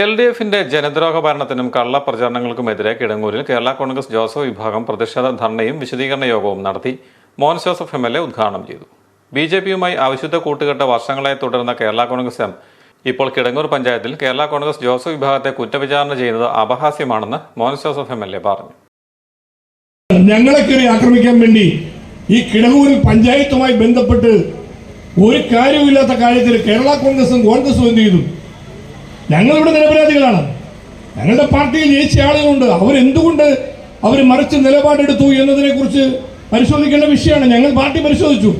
L D എഫിന്റെ ജനദ്രോഹ ഭരണത്തിനും കള്ളപ്രചാരണങ്ങൾക്കുമെതിരെ കിടങ്ങൂരിൽ കേരള കോൺഗ്രസ് ജോസഫ് വിഭാഗം പ്രതിഷേധ ധർണയും വിശദീകരണ യോഗവും നടത്തി മോൻ ജോസഫ് എം എൽ എ ഉദ്ഘാടനം ചെയ്തു. ബി ജെ പിയുമായി അവിശുദ്ധ കൂട്ടുകെട്ട് വർഷങ്ങളായി തുടരുന്ന കേരള കോൺഗ്രസ് എം ഇപ്പോൾ കിടങ്ങൂർ പഞ്ചായത്തിൽ കേരള കോൺഗ്രസ് ജോസഫ് വിഭാഗത്തെ കുറ്റവിചാരണ ചെയ്യുന്നത് അപഹാസ്യമാണെന്ന് മോൻ ജോസഫ് എം എൽ എ പറഞ്ഞു. ഞങ്ങളെ ആക്രമിക്കാൻ വേണ്ടി ഈ കിടങ്ങൂരിൽ പഞ്ചായത്തുമായി ബന്ധപ്പെട്ട് ഒരു കാര്യമില്ലാത്ത കാര്യത്തിൽ കേരള കോൺഗ്രസും കോൺഗ്രസും എന്ത് ചെയ്തു? ഞങ്ങളിവിടെ നിരപരാധികളാണ്. ഞങ്ങളുടെ പാർട്ടിയിൽ ജയിച്ച ആളുകളുണ്ട്. അവരെന്തുകൊണ്ട് അവർ മറിച്ച് നിലപാടെടുത്തു എന്നതിനെ കുറിച്ച് പരിശോധിക്കേണ്ട വിഷയമാണ്. ഞങ്ങൾ പാർട്ടി പരിശോധിച്ചു.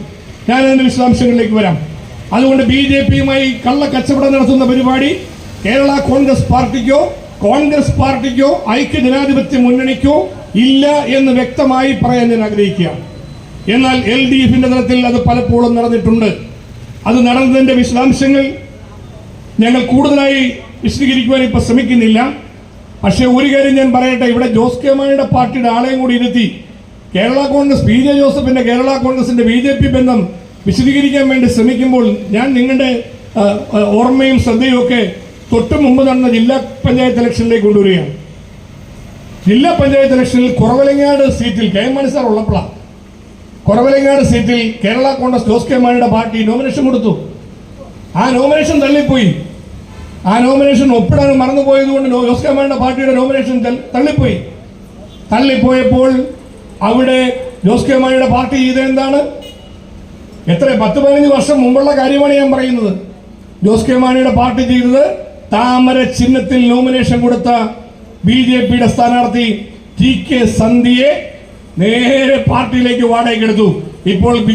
ഞാൻ അതിന്റെ വിശദാംശങ്ങളിലേക്ക് വരാം. അതുകൊണ്ട് ബി ജെ പിയുമായി കള്ള കച്ചവടം നടത്തുന്ന പരിപാടി കേരള കോൺഗ്രസ് പാർട്ടിക്കോ കോൺഗ്രസ് പാർട്ടിക്കോ ഐക്യ ജനാധിപത്യ മുന്നണിക്കോ ഇല്ല എന്ന് വ്യക്തമായി പറയാൻ ഞാൻ ആഗ്രഹിക്കുകയാണ് എന്നാൽ എൽ ഡി എഫിന്റെ തലത്തിൽ അത് പലപ്പോഴും നടന്നിട്ടുണ്ട്. അത് നടന്നതിന്റെ വിശദാംശങ്ങൾ ഞങ്ങൾ കൂടുതലായി വിശദീകരിക്കുവാൻ ഇപ്പൊ ശ്രമിക്കുന്നില്ല. പക്ഷേ ഒരു കാര്യം ഞാൻ പറയട്ടെ ഇവിടെ ജോസ് കെ മാണിയുടെ പാർട്ടിയുടെ ആളെയും കൂടി ഇരുത്തി കേരള കോൺഗ്രസ് പി ജെ ജോസഫിന്റെ കേരള കോൺഗ്രസിന്റെ ബി ജെ പി ബന്ധം വിശദീകരിക്കാൻ വേണ്ടി ശ്രമിക്കുമ്പോൾ ഞാൻ നിങ്ങളുടെ ഓർമ്മയും ശ്രദ്ധയും ഒക്കെ തൊട്ട് മുമ്പ് നടന്ന ജില്ലാ പഞ്ചായത്ത് ഇലക്ഷനിലേക്ക് കൊണ്ടുവരികയാണ്. ജില്ലാ പഞ്ചായത്ത് ഇലക്ഷനിൽ കുറവലങ്ങാട് സീറ്റിൽ കെ എം മണി സാർ ഉള്ളപ്പോഴാണ് കുറവലങ്ങാട് സീറ്റിൽ കേരള കോൺഗ്രസ് ജോസ് കെ മാണിയുടെ പാർട്ടി നോമിനേഷൻ കൊടുത്തു. ആ നോമിനേഷൻ തള്ളിപ്പോയി. ആ നോമിനേഷൻ ഒപ്പിടാൻ മറന്നുപോയതുകൊണ്ട് ജോസ് കെ മാണിയുടെ പാർട്ടിയുടെ നോമിനേഷൻ തള്ളിപ്പോയി. തള്ളിപ്പോയപ്പോൾ അവിടെ ജോസ് കെ മാണിയുടെ പാർട്ടി ചെയ്തത് എന്താണ്? എത്ര പത്ത് പതിനഞ്ച് വർഷം മുമ്പുള്ള കാര്യമാണ് ഞാൻ പറയുന്നത്. ജോസ് കെ മാണിയുടെ പാർട്ടി ചെയ്തത് താമര ചിഹ്നത്തിൽ നോമിനേഷൻ കൊടുത്ത ബി ജെ പിയുടെ സ്ഥാനാർത്ഥി ടി കെ സന്ധിയെ നേരെ പാർട്ടിയിലേക്ക് വാടകയ്ക്കെടുത്തു. ഇപ്പോൾ ബി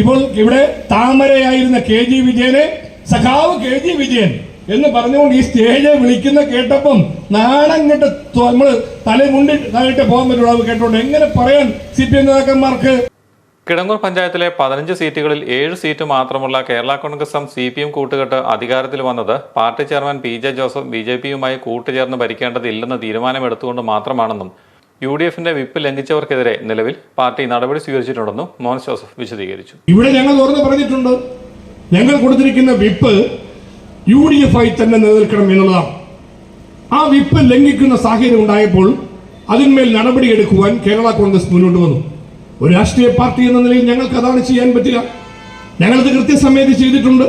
ഇപ്പോൾ ഇവിടെ താമരയായിരുന്ന കെ ജി വിജയനെ സഖാവ് കെ ജി വിജയൻ എന്ന് പറഞ്ഞുകൊണ്ട് ഈ സ്റ്റേജ് വിളിക്കുന്ന കേട്ടപ്പം നാണം കെട്ട് നമ്മൾ തലമുണ്ടി താഴെ പോകാൻ പറ്റുള്ളൂ. കേട്ടോണ്ട് എങ്ങനെ പറയാൻ സി പി എം നേതാക്കന്മാർക്ക്? കിടങ്ങൂർ പഞ്ചായത്തിലെ പതിനഞ്ച് സീറ്റുകളിൽ ഏഴ് സീറ്റ് മാത്രമുള്ള കേരള കോൺഗ്രസും സി പി എം കൂട്ടുകെട്ട് അധികാരത്തിൽ വന്നത് party chairman P J Joseph B J പിയുമായി കൂട്ടുചേർന്ന് ഭരിക്കേണ്ടതില്ലെന്ന് തീരുമാനമെടുത്തുകൊണ്ട് മാത്രമാണെന്നും യു ഡി എഫിന്റെ വിപ്പ് ലംഘിച്ചവർക്കെതിരെ നിലവിൽ പാർട്ടി നടപടി സ്വീകരിച്ചിട്ടുണ്ടെന്നും മോഹൻ ജോസഫ് വിശദീകരിച്ചു. ഇവിടെ ഞങ്ങൾ തുറന്നു പറഞ്ഞിട്ടുണ്ട്. ഞങ്ങൾ കൊടുത്തിരിക്കുന്ന വിപ്പ് യു ഡി എഫ് ആയി തന്നെ നിലനിൽക്കണം എന്നുള്ളതാണ്. ആ വിപ്പ് ലംഘിക്കുന്ന സാഹചര്യം ഉണ്ടായപ്പോൾ അതിന്മേൽ നടപടിയെടുക്കുവാൻ കേരള കോൺഗ്രസ് മുന്നോട്ട് വന്നു. ഒരു രാഷ്ട്രീയ പാർട്ടി എന്ന നിലയിൽ ഞങ്ങൾക്ക് അതാണ് ചെയ്യാൻ പറ്റുക ഞങ്ങളത് കൃത്യസമയത്ത് ചെയ്തിട്ടുണ്ട്.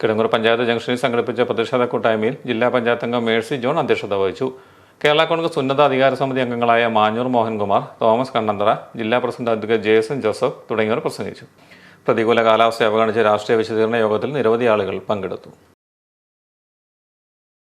കിടങ്ങൂർ പഞ്ചായത്ത് ജംഗ്ഷനിൽ സംഘടിപ്പിച്ച പ്രതിഷേധ കൂട്ടായ്മയിൽ ജില്ലാ പഞ്ചായത്ത് അംഗം മേഴ്സി ജോൺ അധ്യക്ഷത വഹിച്ചു. കേരള കോൺഗ്രസ് ഉന്നത അധികാര സമിതി അംഗങ്ങളായ മാഞ്ഞൂർ മോഹൻകുമാർ തോമസ് കണ്ണന്തറ ജില്ലാ പ്രസിഡന്റ് അധ്യക്ഷ ജേസൺ ജോസഫ് തുടങ്ങിയവർ പ്രസംഗിച്ചു. പ്രതികൂല കാലാവസ്ഥ അവഗണിച്ച് രാഷ്ട്രീയ വിശദീകരണ യോഗത്തിൽ നിരവധി ആളുകൾ പങ്കെടുത്തു